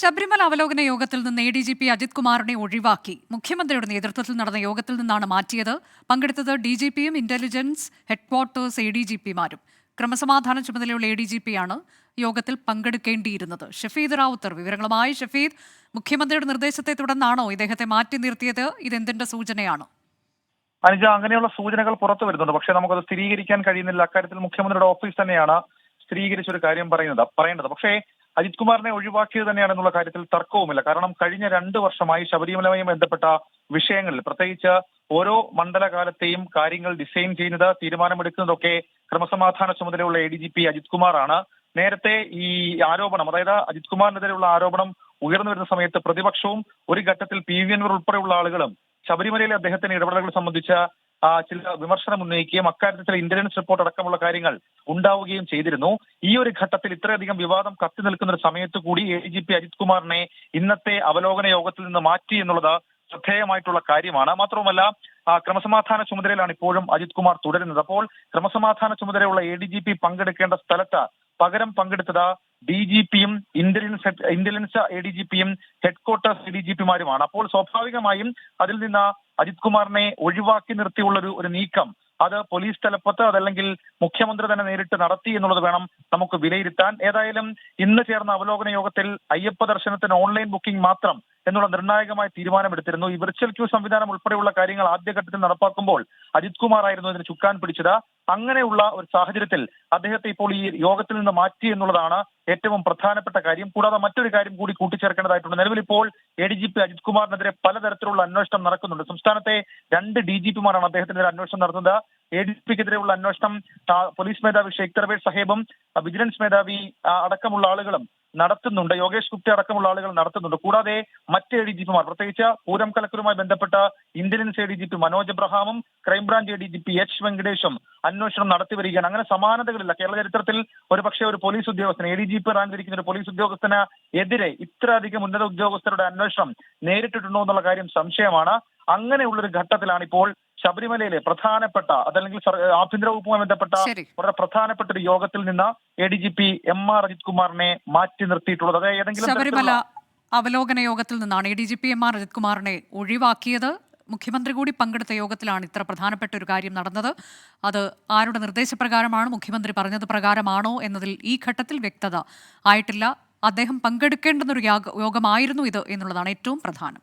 ശബരിമല അവലോകന യോഗത്തിൽ നിന്ന് A D G P Ajith കുമാറിനെ ഒഴിവാക്കി. മുഖ്യമന്ത്രിയുടെ നേതൃത്വത്തിൽ നടന്ന യോഗത്തിൽ നിന്നാണ് മാറ്റിയത്. പങ്കെടുത്തത് ഡി ജി പിയും intelligence headquarters A D G പിമാരും ക്രമസമാധാന ചുമതലയുള്ള എ ഡി ജി പിയാണ് യോഗത്തിൽ പങ്കെടുക്കേണ്ടിയിരുന്നത്. ഷഫീദ് റാവുത്തർ വിവരങ്ങളുമായി ഷഫീദ്. മുഖ്യമന്ത്രിയുടെ നിർദ്ദേശത്തെ തുടർന്നാണോ ഇദ്ദേഹത്തെ മാറ്റി നിർത്തിയത്? ഇതെന്തിന്റെ സൂചനയാണ്? അനുജ അങ്ങനെയുള്ള സൂചനകൾ പുറത്തു വരുന്നുണ്ട്. പക്ഷേ നമുക്കത് സ്ഥിരീകരിക്കാൻ കഴിയുന്നില്ല. അക്കാര്യത്തിൽ മുഖ്യമന്ത്രിയുടെ ഓഫീസ് തന്നെയാണ് സ്ഥിരീകരിച്ച ഒരു കാര്യം പറയുന്നത് പറയേണ്ടത്. പക്ഷേ അജിത് കുമാറിനെ ഒഴിവാക്കിയത് തന്നെയാണെന്നുള്ള കാര്യത്തിൽ തർക്കവുമില്ല. കാരണം കഴിഞ്ഞ രണ്ട് വർഷമായി ശബരിമലയുമായി ബന്ധപ്പെട്ട വിഷയങ്ങളിൽ പ്രത്യേകിച്ച് ഓരോ മണ്ഡലകാലത്തെയും കാര്യങ്ങൾ ഡിസൈൻ ചെയ്യുന്നത് തീരുമാനമെടുക്കുന്നതൊക്കെ ക്രമസമാധാന ചുമതലയുള്ള A D G P Ajith കുമാറാണ്. നേരത്തെ ഈ ആരോപണം അതായത് അജിത് കുമാറിനെതിരെയുള്ള ആരോപണം ഉയർന്നു വരുന്ന സമയത്ത് പ്രതിപക്ഷവും ഒരു ഘട്ടത്തിൽ പി വി അൻവർ ഉൾപ്പെടെയുള്ള ആളുകളും ശബരിമലയിലെ അദ്ദേഹത്തിന്റെ ഇടപെടലുകൾ സംബന്ധിച്ച ചില വിമർശനം ഉന്നയിക്കുകയും അക്കാര്യത്തിൽ ചില ഇന്റലിജൻസ് റിപ്പോർട്ട് അടക്കമുള്ള കാര്യങ്ങൾ ഉണ്ടാവുകയും ചെയ്തിരുന്നു. ഈ ഒരു ഘട്ടത്തിൽ ഇത്രയധികം വിവാദം കത്തി നിൽക്കുന്ന ഒരു സമയത്ത് കൂടി എ ജി പി അജിത് കുമാറിനെ ഇന്നത്തെ അവലോകന യോഗത്തിൽ നിന്ന് മാറ്റി എന്നുള്ളത് ശ്രദ്ധേയമായിട്ടുള്ള കാര്യമാണ്. മാത്രവുമല്ല ക്രമസമാധാന ചുമതലയിലാണ് ഇപ്പോഴും അജിത് കുമാർ തുടരുന്നത്. അപ്പോൾ ക്രമസമാധാന ചുമതലയുള്ള എ ഡി ജി പി പങ്കെടുക്കേണ്ട സ്ഥലത്ത് പകരം പങ്കെടുത്തത് ഡി ജി പിയും intelligence intelligence A D G പിയും ഹെഡ്ക്വാർട്ടേഴ്സ് എ ഡി ജി പിമാരുമാണ് അപ്പോൾ സ്വാഭാവികമായും അതിൽ നിന്ന് അജിത് കുമാറിനെ ഒഴിവാക്കി നിർത്തിയുള്ള ഒരു ഒരു നീക്കം അത് പോലീസ് തലപ്പത്ത് അതല്ലെങ്കിൽ മുഖ്യമന്ത്രി തന്നെ നേരിട്ട് നടത്തി എന്നുള്ളത് വേണം നമുക്ക് വിലയിരുത്താൻ. ഏതായാലും ഇന്ന് ചേർന്ന അവലോകന യോഗത്തിൽ അയ്യപ്പ ദർശനത്തിന് ഓൺലൈൻ ബുക്കിംഗ് മാത്രം എന്നുള്ള നിർണായകമായ തീരുമാനമെടുത്തിരുന്നു. ഈ വിർച്വൽ ക്യൂ സംവിധാനം ഉൾപ്പെടെയുള്ള കാര്യങ്ങൾ ആദ്യഘട്ടത്തിൽ നടപ്പാക്കുമ്പോൾ അജിത് കുമാർ ആയിരുന്നു ഇതിന് ചുക്കാൻ പിടിച്ചത്. അങ്ങനെയുള്ള ഒരു സാഹചര്യത്തിൽ അദ്ദേഹത്തെ ഇപ്പോൾ ഈ യോഗത്തിൽ നിന്ന് മാറ്റി എന്നുള്ളതാണ് ഏറ്റവും പ്രധാനപ്പെട്ട കാര്യം. കൂടാതെ മറ്റൊരു കാര്യം കൂടി കൂട്ടിച്ചേർക്കേണ്ടതായിട്ടുണ്ട്. നിലവിൽ ഇപ്പോൾ A D G P Ajith കുമാറിനെതിരെ പലതരത്തിലുള്ള അന്വേഷണം നടക്കുന്നുണ്ട്. സംസ്ഥാനത്തെ രണ്ട് ഡി ജി പിമാരാണ് അദ്ദേഹത്തിനെതിരെ അന്വേഷണം നടത്തുന്നത്. എ ഡി ജി പിക്കെതിരെയുള്ള അന്വേഷണം പോലീസ് മേധാവി ഷെയ്ഖ് തർവേഷ് സാഹേബും വിജിലൻസ് മേധാവി അടക്കമുള്ള ആളുകളും നടത്തുന്നുണ്ട്. യോഗേഷ് ഗുപ്ത അടക്കമുള്ള ആളുകൾ നടത്തുന്നുണ്ട്. കൂടാതെ മറ്റ് എ ഡി ജി പിമാർ പ്രത്യേകിച്ച് പൂരം കലക്കലുമായി ബന്ധപ്പെട്ട intelligence A D G P Manoj എബ്രഹാമും crime branch A D G P H വെങ്കടേഷും അന്വേഷണം നടത്തി വരികയാണ്. അങ്ങനെ സമാനതകളില്ല. കേരള ചരിത്രത്തിൽ ഒരു പക്ഷേ ഒരു പോലീസ് ഉദ്യോഗസ്ഥന് A D G P rank ഇരിക്കുന്ന ഒരു പോലീസ് ഉദ്യോഗസ്ഥന് എതിരെ ഇത്രയധികം ഉന്നത ഉദ്യോഗസ്ഥരുടെ അന്വേഷണം നേരിട്ടിട്ടുണ്ടോ എന്നുള്ള കാര്യം സംശയമാണ്. അങ്ങനെയുള്ളൊരു ഘട്ടത്തിലാണ് ഇപ്പോൾ ശബരിമലയിലെ പ്രധാനപ്പെട്ട അതല്ലെങ്കിൽ ആഭ്യന്തര വകുപ്പുമായി ബന്ധപ്പെട്ട വളരെ പ്രധാനപ്പെട്ട ഒരു യോഗത്തിൽ നിന്ന് A D G P M R Ajith കുമാറിനെ മാറ്റി നിർത്തിയിട്ടുള്ളത്. അതായത് ഏതെങ്കിലും ശബരിമല അവലോകന യോഗത്തിൽ നിന്നാണ് A D G P M R Ajith കുമാറിനെ ഒഴിവാക്കിയത്. മുഖ്യമന്ത്രി കൂടി പങ്കെടുത്ത യോഗത്തിലാണ് ഇത്ര പ്രധാനപ്പെട്ട ഒരു കാര്യം നടന്നത്. അത് ആരുടെ നിർദ്ദേശപ്രകാരമാണ് മുഖ്യമന്ത്രി പറഞ്ഞത് പ്രകാരമാണോ എന്നതിൽ ഈ ഘട്ടത്തിൽ വ്യക്തത ആയിട്ടില്ല. അദ്ദേഹം പങ്കെടുക്കേണ്ടുന്നൊരു യോഗമായിരുന്നു ഇത് എന്നുള്ളതാണ് ഏറ്റവും പ്രധാനം.